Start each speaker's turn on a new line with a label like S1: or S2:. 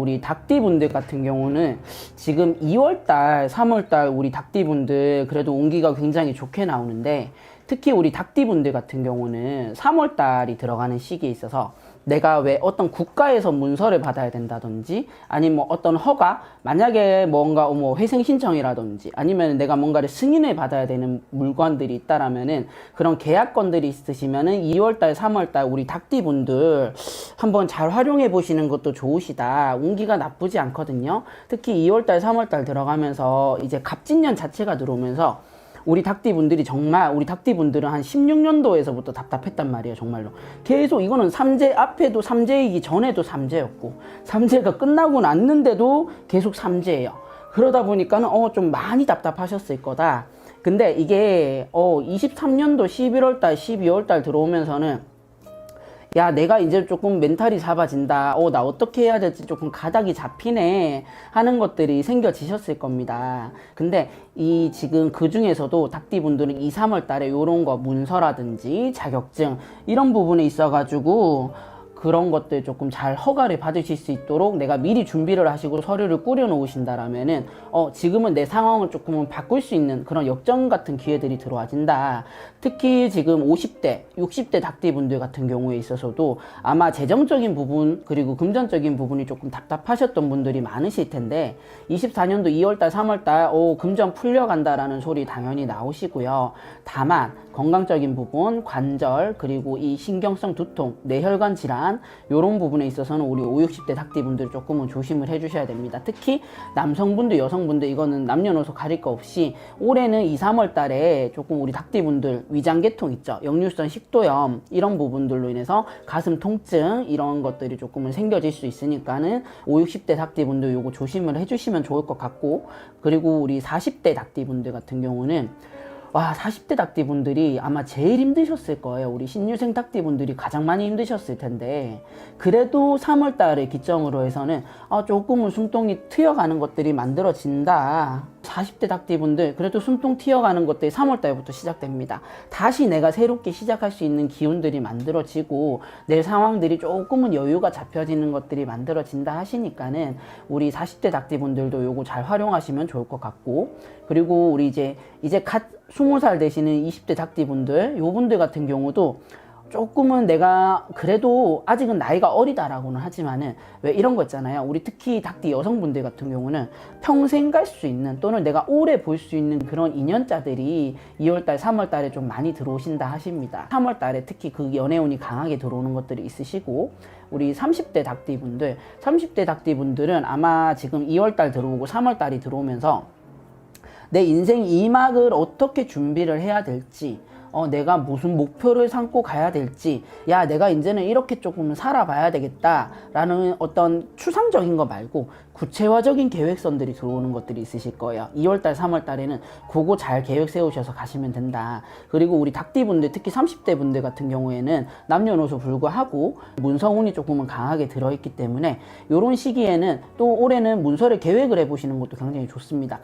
S1: 우리 닭띠분들 같은 경우는 지금 2월달, 3월달 우리 닭띠분들 그래도 운기가 굉장히 좋게 나오는데 특히 우리 닭띠분들 같은 경우는 3월달이 들어가는 시기에 있어서 내가 왜 어떤 국가에서 문서를 받아야 된다든지 아니면 뭐 어떤 허가 만약에 뭔가 뭐 회생 신청이라든지 아니면 내가 뭔가를 승인을 받아야 되는 물건들이 있다라면은 그런 계약건들이 있으시면은 2월달 3월달 우리 닭띠분들 한번 잘 활용해 보시는 것도 좋으시다. 운기가 나쁘지 않거든요. 특히 2월달 3월달 들어가면서 이제 갑진년 자체가 들어오면서 우리 닭띠 분들이 정말 우리 닭띠 분들은 한 16년도에서부터 답답했단 말이에요 정말로. 계속 이거는 삼재 앞에도 삼재이기 전에도 삼재였고 삼재가 끝나고 났는데도 계속 삼재예요. 그러다 보니까는 어 좀 많이 답답하셨을 거다. 근데 이게 어 23년도 11월달 12월달 들어오면서는 야, 내가 이제 조금 멘탈이 잡아진다. 어, 나 어떻게 해야 될지 조금 가닥이 잡히네. 하는 것들이 생겨지셨을 겁니다. 근데 이 지금 그 중에서도 닭띠분들은 2, 3월 달에 요런 거 문서라든지 자격증 이런 부분에 있어 가지고 그런 것들 조금 잘 허가를 받으실 수 있도록 내가 미리 준비를 하시고 서류를 꾸려 놓으신다라면은 어 지금은 내 상황을 조금은 바꿀 수 있는 그런 역전 같은 기회들이 들어와진다. 특히 지금 50대, 60대 닭띠 분들 같은 경우에 있어서도 아마 재정적인 부분 그리고 금전적인 부분이 조금 답답하셨던 분들이 많으실 텐데 24년도 2월달, 3월달 오 금전 풀려간다라는 소리 당연히 나오시고요. 다만 건강적인 부분, 관절 그리고 이 신경성 두통, 뇌혈관 질환 이런 부분에 있어서는 우리 5, 60대 닭띠 분들 조금은 조심을 해주셔야 됩니다. 특히 남성분들, 여성분들 이거는 남녀노소 가릴 거 없이 올해는 2, 3월 달에 조금 우리 닭띠 분들 위장계통 있죠. 역류성 식도염 이런 부분들로 인해서 가슴 통증 이런 것들이 조금은 생겨질 수 있으니까는 5, 60대 닭띠 분들 요거 조심을 해주시면 좋을 것 같고 그리고 우리 40대 닭띠 분들 같은 경우는 와 40대 닭띠 분들이 아마 제일 힘드셨을 거예요. 우리 신유생 닭띠 분들이 가장 많이 힘드셨을 텐데. 그래도 3월 달을 기점으로 해서는 아, 조금은 숨통이 트여가는 것들이 만들어진다 40대 닭띠 분들 그래도 숨통 튀어가는 것들이 3월 달부터 시작됩니다. 다시 내가 새롭게 시작할 수 있는 기운들이 만들어지고 내 상황들이 조금은 여유가 잡혀지는 것들이 만들어진다 하시니까는 우리 40대 닭띠 분들도 요거 잘 활용하시면 좋을 것 같고 그리고 우리 이제 이제 갓 20살 되시는 20대 닭띠 분들 요 분들 같은 경우도 조금은 내가 그래도 아직은 나이가 어리다라고는 하지만은 왜 이런 거 있잖아요. 우리 특히 닭띠 여성분들 같은 경우는 평생 갈 수 있는 또는 내가 오래 볼 수 있는 그런 인연자들이 2월달, 3월달에 좀 많이 들어오신다 하십니다. 3월달에 특히 그 연애운이 강하게 들어오는 것들이 있으시고 우리 30대 닭띠 분들, 30대 닭띠 분들은 아마 지금 2월달 들어오고 3월달이 들어오면서 내 인생 2막을 어떻게 준비를 해야 될지 어, 내가 무슨 목표를 삼고 가야 될지, 야, 내가 이제는 이렇게 조금 살아봐야 되겠다, 라는 어떤 추상적인 거 말고, 구체화적인 계획선들이 들어오는 것들이 있으실 거예요. 2월달, 3월달에는 그거 잘 계획 세우셔서 가시면 된다. 그리고 우리 닭띠분들, 특히 30대 분들 같은 경우에는 남녀노소 불구하고 문서운이 조금은 강하게 들어있기 때문에, 이런 시기에는 또 올해는 문서를 계획을 해보시는 것도 굉장히 좋습니다.